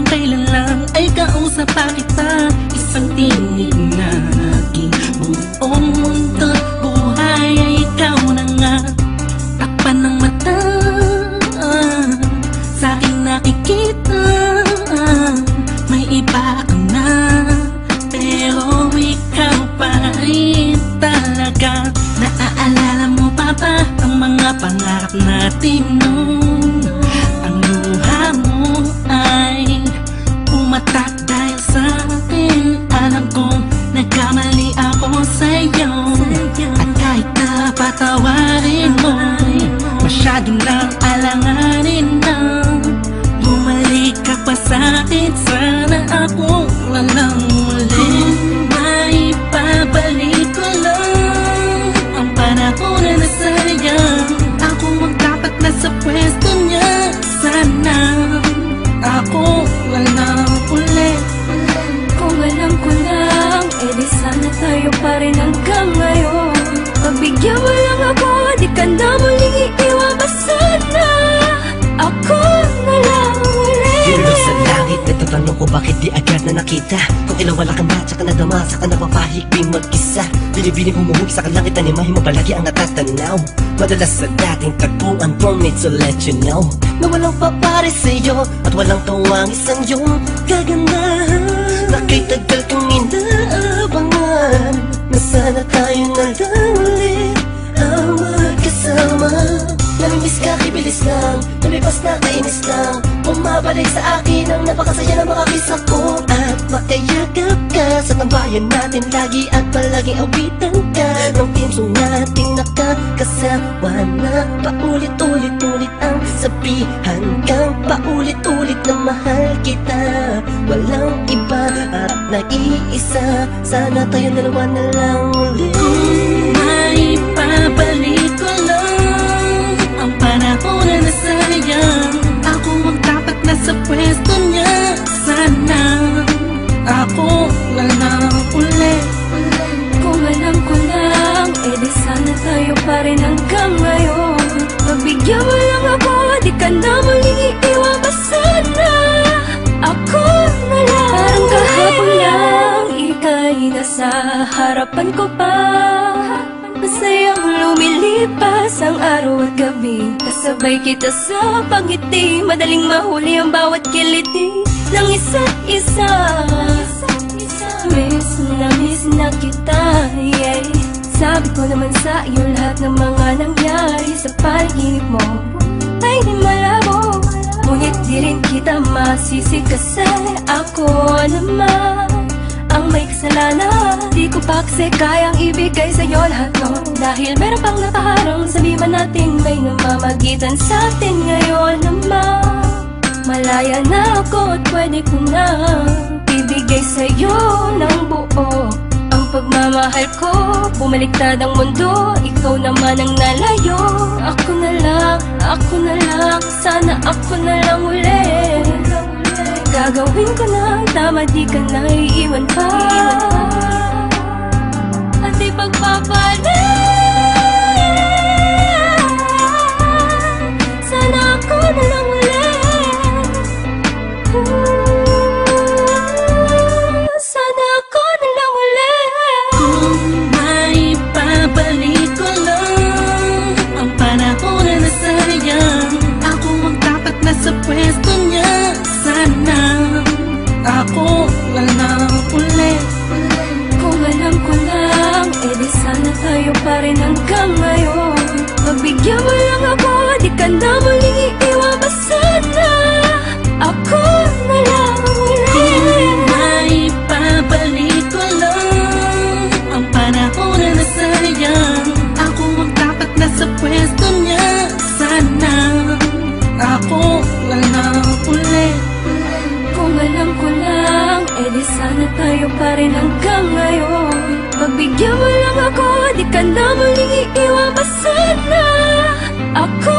parang kailan lang ay kausap pa kita Isang tinig na aking buong mundo Buhay ay ikaw na nga. Takpan ng mata Sa akin nakikita. May iba ka na Pero ikaw pa rin talaga. Naaalala mo pa ba ang mga pangarap natin noon? Umatak dahil sa akin Alam kong nagkamali ako sa'yo. At kahit na patawarin mo Masyado nang alanganin bakit di agad na nakita? Kung ilang wala kang bat, saka nadama, saka napapahigping mag-isa. Binibining humuhugi sa kalangit, animahin mo palagi ang natatanaw. Madalas sa dating tagpuan, promise to let you know. Na walang papares sa'yo, at walang kawang isang yung kagandahan Kainis lang Bumabalik sa akin ang napakasaya na makakisa ko At makayagap ka sa tambayan natin Lagi at palaging awitan ka. Ng team song nating nakakasawa na Paulit-ulit-ulit ang sabihan kang Paulit-ulit na mahal kita. Walang iba at naiisa. Sana tayo dalawa na lang ulit. May babalik ko lang Ang panahon na nasayang hanggang ngayon. Pagbigyan mo lang ako, di ka na muling iiwan pa sana. Ako na lang. Parang kahapon lang, ika'y nasa harapan ko pa. Masayang lumilipas ang araw at gabi. Kasabay kita sa pangiti. Madaling mahuli ang bawat kiliti Ng isa't isa Miss na miss na kita yeah. Sabi ko naman sa iyo lahat ng mga nangyari Sa panaginip mo Ay di malabo. Ngunit di rin kita masisi Kasi ako naman ang may kasalanan. Di ko pa kasi kayang ibigay sa'yo lahat no Dahil meron pang nakaharang Sabihin natin may namamagitan sa atin ngayon naman. Malaya na ako at pwede ko na Ibigay sa'yo ng buo pagmamahal ko. Bumaliktad ang mundo Ikaw naman ang nalayo. Ako na lang, ako na lang Sana ako na lang ulit Gagawin ko na Tama di ka na iiwan pa. At di pagpapalit rin hanggang ngayon. Pagbigyan mo lang ako, di ka na muling iiwan pa sana Ako